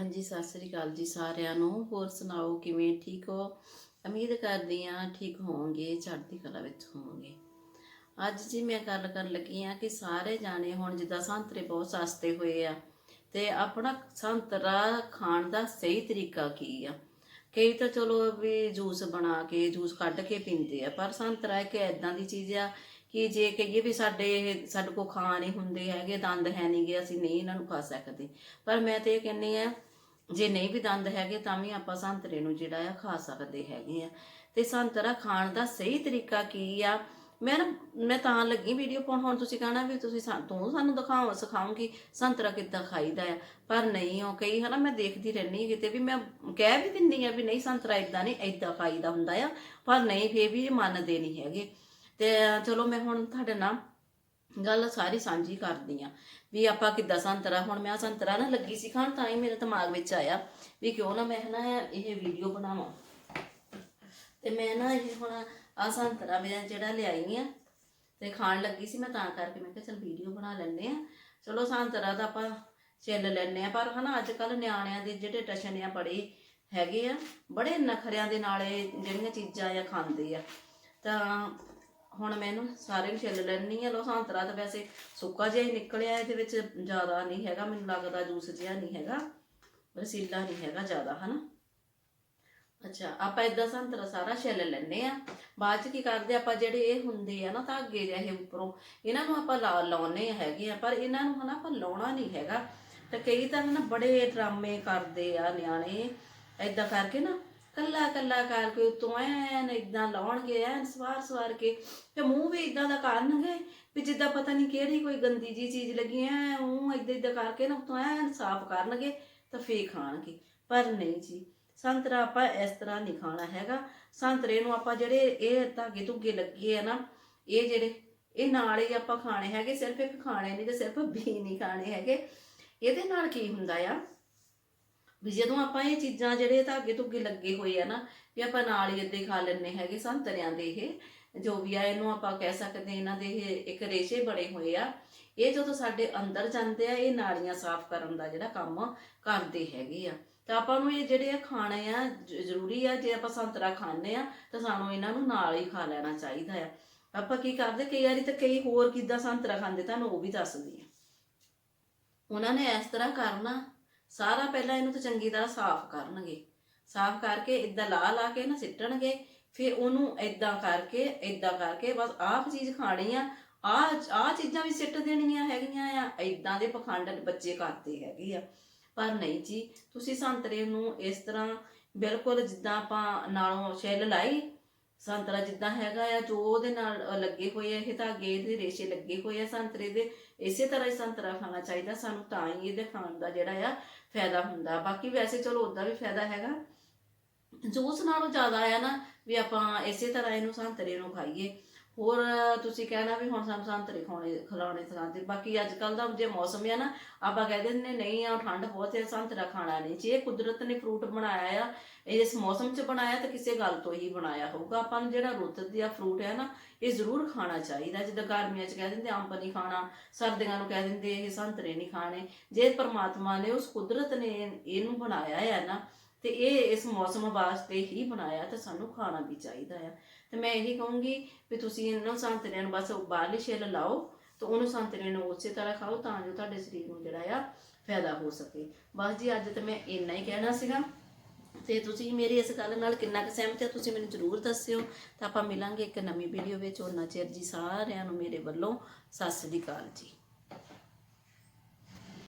ਹਾਂਜੀ, ਸਤਿ ਸ੍ਰੀ ਅਕਾਲ ਜੀ ਸਾਰਿਆਂ ਨੂੰ। ਹੋਰ ਸੁਣਾਓ, ਕਿਵੇਂ ਠੀਕ ਹੋ? ਉਮੀਦ ਕਰਦੀ ਆ ਠੀਕ ਹੋਵੋਗੇ, ਚੜ੍ਹਦੀ ਕਲਾ ਵਿੱਚ ਹੋਵੋਗੇ। ਅੱਜ ਜੀ ਮੈਂ ਗੱਲ ਕਰਨ ਲੱਗੀ ਆ ਕਿ ਸਾਰੇ ਜਾਣੇ ਹੁਣ ਜਿੱਦਾਂ ਸੰਤਰੇ ਬਹੁਤ ਸਸਤੇ ਹੋਏ ਆ ਤੇ ਆਪਣਾ ਸੰਤਰਾ ਖਾਣ ਦਾ ਸਹੀ ਤਰੀਕਾ ਕੀ ਆ? ਕਈ ਤਾਂ ਚਲੋ ਵੀ ਜੂਸ ਬਣਾ ਕੇ, ਜੂਸ ਕੱਢ ਕੇ ਪੀਂਦੇ ਆ, ਪਰ ਸੰਤਰਾ ਇੱਕ ਐਦਾਂ ਦੀ ਚੀਜ਼ ਆ ਕਿ ਜੇ ਕਹੀਏ ਵੀ ਸਾਡੇ ਸਾਡੇ ਕੋ ਖਾ ਨਹੀਂ ਹੁੰਦੇ ਹੈਗੇ, ਦੰਦ ਹੈ ਨਹੀਂਗੇ ਅਸੀਂ ਨਹੀਂ ਇਹਨਾਂ ਨੂੰ ਖਾ ਸਕਦੇ। ਪਰ ਮੈਂ ਤੇ ਇਹ ਕਹਿੰਨੀ ਆ ਜੇ ਨਹੀਂ ਵੀ ਦੰਦ ਹੈਗੇ ਤਾਂ ਵੀ ਆਪਾਂ ਸੰਤਰੇ ਨੂੰ ਜਿਹੜਾ ਆ ਖਾ ਸਕਦੇ ਹੈਗੇ ਆ। ਤੇ ਸੰਤਰਾ ਖਾਣ ਦਾ ਸਹੀ ਤਰੀਕਾ ਕੀ ਆ? ਮੈਂ ਨਾ, ਮੈਂ ਤਾਂ ਲੱਗੀ ਵੀਡੀਓ ਪਾਉਣ, ਹੁਣ ਤੁਸੀਂ ਕਹਣਾ ਵੀ ਤੁਸੀਂ ਤੂੰ ਸਾਨੂੰ ਦਿਖਾਓ ਸਿਖਾਉਂਗੀ ਸੰਤਰਾ ਕਿੱਦਾਂ ਖਾਈਦਾ ਆ। ਪਰ ਨਹੀਂ, ਉਹ ਕਈ ਹਨਾ, ਮੈਂ ਦੇਖਦੀ ਰਹਿੰਦੀ ਕਿਤੇ ਵੀ ਮੈਂ ਕਹਿ ਵੀ ਦਿੰਦੀ ਆ ਵੀ ਨਹੀਂ, ਸੰਤਰਾ ਇਦਾਂ ਨਹੀਂ ਇਦਾਂ ਖਾਈਦਾ ਹੁੰਦਾ ਆ। ਪਰ ਨਹੀਂ, ਫੇਰ ਵੀ ਮੰਨਦੇ ਨਹੀਂ ਹੈਗੇ। ਤੇ ਚਲੋ, ਮੈਂ ਹੁਣ ਤੁਹਾਡੇ ਨਾਲ ਗੱਲ ਸਾਰੀ ਸਾਂਝੀ ਕਰਦੀ ਆ। ਵੀ ਆਪਾਂ ਕਿੱਦਾਂ ਸੰਤਰਾ, ਹੁਣ ਮੈਂ ਸੰਤਰਾ ਨਾ ਲੱਗੀ ਸੀ ਖਾਣ, ਤਾਂ ਹੀ ਮੇਰੇ ਦਿਮਾਗ ਵਿੱਚ ਆਇਆ ਵੀ ਕਿਉਂ ਨਾ ਮੈਂ ਨਾ ਇਹ ਵੀਡੀਓ ਬਣਾਵਾਂ। ਤੇ ਮੈਂ ਨਾ ਇਹ ਹੁਣ ਆ ਸੰਤਰਾ ਮੈਂ ਜਿਹੜਾ ਲਿਆਈ ਆ ਤੇ ਖਾਣ ਲੱਗੀ ਸੀ ਮੈਂ ਤਾਂ ਕਰਕੇ ਮੈਂ ਕਿਹਾ ਚਲ ਵੀਡੀਓ ਬਣਾ ਲੈਂਦੇ ਆ। ਚਲੋ ਸੰਤਰਾ ਤਾਂ ਆਪਾਂ ਛਿੱਲ ਲੈਂਦੇ ਆ, ਪਰ ਹਨਾ ਅੱਜ ਕੱਲ ਨਿਆਣਿਆਂ ਦੇ ਜਿਹੜੇ ਟਸ਼ਨ ਆ ਬੜੇ ਹੈਗੇ ਆ, ਬੜੇ ਨਖਰਿਆਂ ਦੇ ਨਾਲ ਇਹ ਜਿਹੜੀਆਂ ਚੀਜ਼ਾਂ ਆ ਖਾਂਦੇ ਆ। ਤਾਂ ਹੁਣ ਮੈਨੂੰ ਸਾਰੇ ਨੂੰ ਛਿੱਲ ਲੈਣੀ ਆ ਲੋ ਸੰਤਰਾ ਤਾਂ ਵੈਸੇ ਸੁੱਕਾ ਜਿਹਾ ਹੀ ਨਿਕਲਿਆ, ਇਹਦੇ ਵਿੱਚ ਜ਼ਿਆਦਾ ਨਹੀਂ ਹੈਗਾ, ਮੈਨੂੰ ਲੱਗਦਾ ਜੂਸ ਜਿਹਾ ਨਹੀਂ ਹੈਗਾ, ਰਸੀਲਾ ਨਹੀਂ ਹੈਗਾ ਜ਼ਿਆਦਾ, ਹਨਾ? ਅੱਛਾ, ਆਪਾਂ ਇਦਾਂ ਸੰਤਰਾ ਸਾਰਾ ਛਿੱਲ ਲੈਣੇ ਆ ਬਾਅਦ ਚ ਕੀ ਕਰਦੇ, ਆਪਾਂ ਜਿਹੜੇ ਇਹ ਹੁੰਦੇ ਆ ਨਾ ਧਾਗੇ ਜਿਹੇ ਉੱਪਰੋਂ, ਇਹਨਾਂ ਨੂੰ ਆਪਾਂ ਲਾ ਲਾਉਨੇ ਹੈਗੇ ਆ, ਪਰ ਇਹਨਾਂ ਨੂੰ ਹਨਾ ਆਪਾਂ ਲਾਉਣਾ ਨਹੀਂ ਹੈਗਾ। ਤੇ ਕਈ ਤਾਂ ਹਨਾ ਬੜੇ ਡਰਾਮੇ ਕਰਦੇ ਆ ਨਿਆਣੇ ਇਦਾਂ ਕਰਕੇ ਨਾ ਕੱਲਾ ਕੱਲਾ ਕਰਕੇ ਉਤੋਂ ਐਨ ਇਦਾਂ ਲਾਉਣਗੇ, ਐਨ ਸਵਾਰ ਸਵਾਰ ਕੇ। ਤੇ ਮੂੰਹ ਵੀ ਇਦਾਂ ਦਾ ਕਰਨਗੇ ਵੀ ਜਿੱਦਾਂ ਪਤਾ ਨਹੀਂ ਕਿਹੜੀ ਕੋਈ ਗੰਦੀ ਜੀ ਚੀਜ਼ ਲੱਗੀ ਐ ਉਹ ਇਦਾਂ ਇਦਾਂ ਕਰਕੇ ਨਾ ਉਤੋਂ ਐਨ ਸਾਫ਼ ਕਰਨਗੇ ਤਾਂ ਫੇਰ ਖਾਣਗੇ। ਪਰ ਨਹੀਂ ਜੀ, ਸੰਤਰਾ ਆਪਾਂ ਇਸ ਤਰ੍ਹਾਂ ਨਹੀਂ ਖਾਣਾ ਹੈਗਾ। ਸੰਤਰੇ ਨੂੰ ਆਪਾਂ ਜਿਹੜੇ ਇਹ ਧਾਗੇ ਧੁੱਗੇ ਲੱਗੇ ਆ ਨਾ, ਇਹ ਜਿਹੜੇ, ਇਹ ਨਾਲ ਹੀ ਆਪਾਂ ਖਾਣੇ ਹੈਗੇ, ਸਿਰਫ ਇੱਕ ਖਾਣੇ ਨਹੀਂ ਤੇ ਸਿਰਫ ਬੀ ਨਹੀਂ ਖਾਣੇ ਹੈਗੇ। ਇਹਦੇ ਨਾਲ ਕੀ ਹੁੰਦਾ ਆ? ਵੀ ਜਦੋਂ ਆਪਾਂ ਇਹ ਚੀਜ਼ਾਂ ਜਿਹੜੇ ਧਾਗੇ ਧੁੱਗੇ ਲੱਗੇ ਹੋਏ ਆ ਨਾ, ਵੀ ਆਪਾਂ ਨਾਲ ਹੀ ਅੱਧੇ ਖਾ ਲੈਣੇ ਹੈਗੇ ਸੰਤਰਿਆਂ ਦੇ ਇਹ, ਜੋ ਵੀ ਆ ਇਹਨੂੰ ਆਪਾਂ ਕਹਿ ਸਕਦੇ ਇਹਨਾਂ ਦੇ ਇਹ ਇੱਕ ਰੇਸ਼ੇ ਬਣੇ ਹੋਏ ਆ। ਇਹ ਜਦੋਂ ਸਾਡੇ ਅੰਦਰ ਜਾਂਦੇ ਆ, ਇਹ ਨਾਲੀਆਂ ਸਾਫ਼ ਕਰਨ ਦਾ ਜਿਹੜਾ ਕੰਮ ਕਰਦੇ ਹੈਗੇ ਆ। ਤਾਂ ਆਪਾਂ ਨੂੰ ਇਹ ਜਿਹੜੇ ਆ ਖਾਣੇ ਆ ਜ਼ਰੂਰੀ ਆ, ਜੇ ਆਪਾਂ ਸੰਤਰਾ ਖਾਣੇ ਆ, ਤਾਂ ਸਾਨੂੰ ਇਹਨਾਂ ਨੂੰ ਨਾਲ ਹੀ ਖਾ ਲੈਣਾ ਚਾਹੀਦਾ ਆ। ਆਪਾਂ ਕੀ ਕਰਦੇ, ਕਈ ਵਾਰੀ ਤਾਂ ਕਈ ਹੋਰ ਕਿੱਦਾਂ ਸੰਤਰਾ ਖਾਂਦੇ, ਤੁਹਾਨੂੰ ਉਹ ਵੀ ਦੱਸਦੀ ਆ। ਉਹਨਾਂ ਨੇ ਇਸ ਤਰ੍ਹਾਂ ਕਰਨਾ। ਸਾਰਾ ਪਹਿਲਾਂ ਇਹਨੂੰ ਤਾਂ ਚੰਗੀ ਤਰ੍ਹਾਂ ਸਾਫ਼ ਕਰਨਗੇ। ਸਾਫ਼ ਕਰਕੇ ਇਦਾਂ ਲਾ ਲਾ ਕੇ ਨਾ ਸਿੱਟਣਗੇ, ਫਿਰ ਉਹਨੂੰ ਇਦਾਂ ਕਰਕੇ ਇਦਾਂ ਕਰਕੇ ਬਸ ਆਹ ਚੀਜ਼ ਖਾਣੀ ਆ। ਆ ਆ ਚੀਜ਼ਾਂ ਵੀ ਸਿੱਟ ਦੇਣੀਆਂ ਹੈਗੀਆਂ ਆ ਇਦਾਂ ਦੇ ਪਖੰਡ ਬੱਚੇ ਕਰਦੇ ਹੈਗੇ ਆ। ਪਰ ਨਹੀਂ ਜੀ, ਤੁਸੀਂ ਸੰਤਰੇ ਨੂੰ ਇਸ ਤਰ੍ਹਾਂ ਬਿਲਕੁਲ ਜਿੱਦਾਂ ਆਪਾਂ ਨਾਲੋਂ ਛਿੱਲ ਲਾਈ ਸੰਤਰਾ ਜਿੱਦਾਂ ਹੈਗਾ ਆ, ਜੋ ਉਹਦੇ ਨਾਲ ਲੱਗੇ ਹੋਏ ਆ, ਇਹ ਧਾਗੇ ਦੇ ਰੇਸ਼ੇ ਲੱਗੇ ਹੋਏ ਆ ਸੰਤਰੇ ਦੇ, ਇਸੇ ਤਰ੍ਹਾਂ ਹੀ ਸੰਤਰਾ ਖਾਣਾ ਚਾਹੀਦਾ ਸਾਨੂੰ, ਤਾਂ ਹੀ ਇਹਦੇ ਖਾਣ ਦਾ ਜਿਹੜਾ ਆ ਫਾਇਦਾ ਹੁੰਦਾ। ਬਾਕੀ ਵੈਸੇ ਚਲੋ ਉਦਾਂ ਵੀ ਫਾਇਦਾ ਹੈਗਾ। ਜੂਸ ਨਾਲੋਂ ਜ਼ਿਆਦਾ ਆ ਨਾ, ਵੀ ਆਪਾਂ ਇਸੇ ਤਰ੍ਹਾਂ ਇਹਨੂੰ ਸੰਤਰੇ ਨੂੰ ਖਾਈਏ। ਹੋਰ ਤੁਸੀਂ ਕਹਿਣਾ ਵੀ ਹੁਣ ਸਾਨੂੰ ਸੰਤਰੇ ਖਾਣੇ ਖਿਲਾਉਣੇ ਸਿਖਾਉਂਦੇ ਬਾਕੀ ਅੱਜ ਕੱਲ ਦਾ ਜੇ ਮੌਸਮ ਆ ਨਾ, ਆਪਾਂ ਕਹਿ ਦਿੰਦੇ ਨਹੀਂ ਆ, ਠੰਡ ਬਹੁਤ ਹੈ ਸੰਤਰਾ ਖਾਣਾ ਨਹੀਂ। ਜੇ ਕੁਦਰਤ ਨੇ ਫਰੂਟ ਬਣਾਇਆ ਆ, ਇਸ ਮੌਸਮ 'ਚ ਬਣਾਇਆ ਤਾਂ ਕਿਸੇ ਗੱਲ ਤੋਂ ਹੀ ਬਣਾਇਆ ਹੋਊਗਾ। ਆਪਾਂ ਨੂੰ ਜਿਹੜਾ ਰੁੱਤ ਦਾ ਫਰੂਟ ਹੈ ਨਾ, ਇਹ ਜ਼ਰੂਰ ਖਾਣਾ ਚਾਹੀਦਾ। ਜਿੱਦਾਂ ਗਰਮੀਆਂ 'ਚ ਕਹਿ ਦਿੰਦੇ ਅੰਬ ਨਹੀਂ ਖਾਣਾ, ਸਰਦੀਆਂ ਨੂੰ ਕਹਿ ਦਿੰਦੇ ਇਹ ਸੰਤਰੇ ਨਹੀਂ ਖਾਣੇ। ਜੇ ਪਰਮਾਤਮਾ ਨੇ ਉਸ ਕੁਦਰਤ ਨੇ ਇਹਨੂੰ ਬਣਾਇਆ ਹੈ ਨਾ ਤੇ ਇਹ ਇਸ ਮੌਸਮ ਵਾਸਤੇ ਹੀ ਬਣਾਇਆ ਤੇ ਸਾਨੂੰ ਖਾਣਾ ਵੀ ਚਾਹੀਦਾ ਆ। ਤੇ ਮੈਂ ਇਹੀ ਕਹੂੰਗੀ ਵੀ ਤੁਸੀਂ ਇਹਨਾਂ ਸੰਤਰਿਆਂ ਨੂੰ ਬਸ ਬਾਹਰਲੀ ਛਿੱਲ ਲਾਓ ਤੇ ਉਹਨੂੰ ਸੰਤਰੇ ਨੂੰ ਉਸੇ ਤਰ੍ਹਾਂ ਖਾਓ ਤਾਂ ਜੋ ਤੁਹਾਡੇ ਸਰੀਰ ਨੂੰ ਜਿਹੜਾ ਆ ਫਾਇਦਾ ਹੋ ਸਕੇ। ਬਸ ਜੀ, ਅੱਜ ਤੇ ਮੈਂ ਇੰਨਾ ਹੀ ਕਹਿਣਾ ਸੀਗਾ। ਤੇ ਤੁਸੀਂ ਮੇਰੀ ਇਸ ਗੱਲ ਨਾਲ ਕਿੰਨਾ ਕੁ ਸਹਿਮਤ ਹੋ ਤੁਸੀਂ ਮੈਨੂੰ ਜ਼ਰੂਰ ਦੱਸਿਓ। ਤਾਂ ਆਪਾਂ ਮਿਲਾਂਗੇ ਇੱਕ ਨਵੀਂ ਵੀਡੀਓ ਵਿੱਚ। ਉਹਨਾਂ ਚਿਰ ਜੀ ਸਾਰਿਆਂ ਨੂੰ ਮੇਰੇ ਵੱਲੋਂ ਸਤਿ ਸ੍ਰੀ ਅਕਾਲ ਜੀ।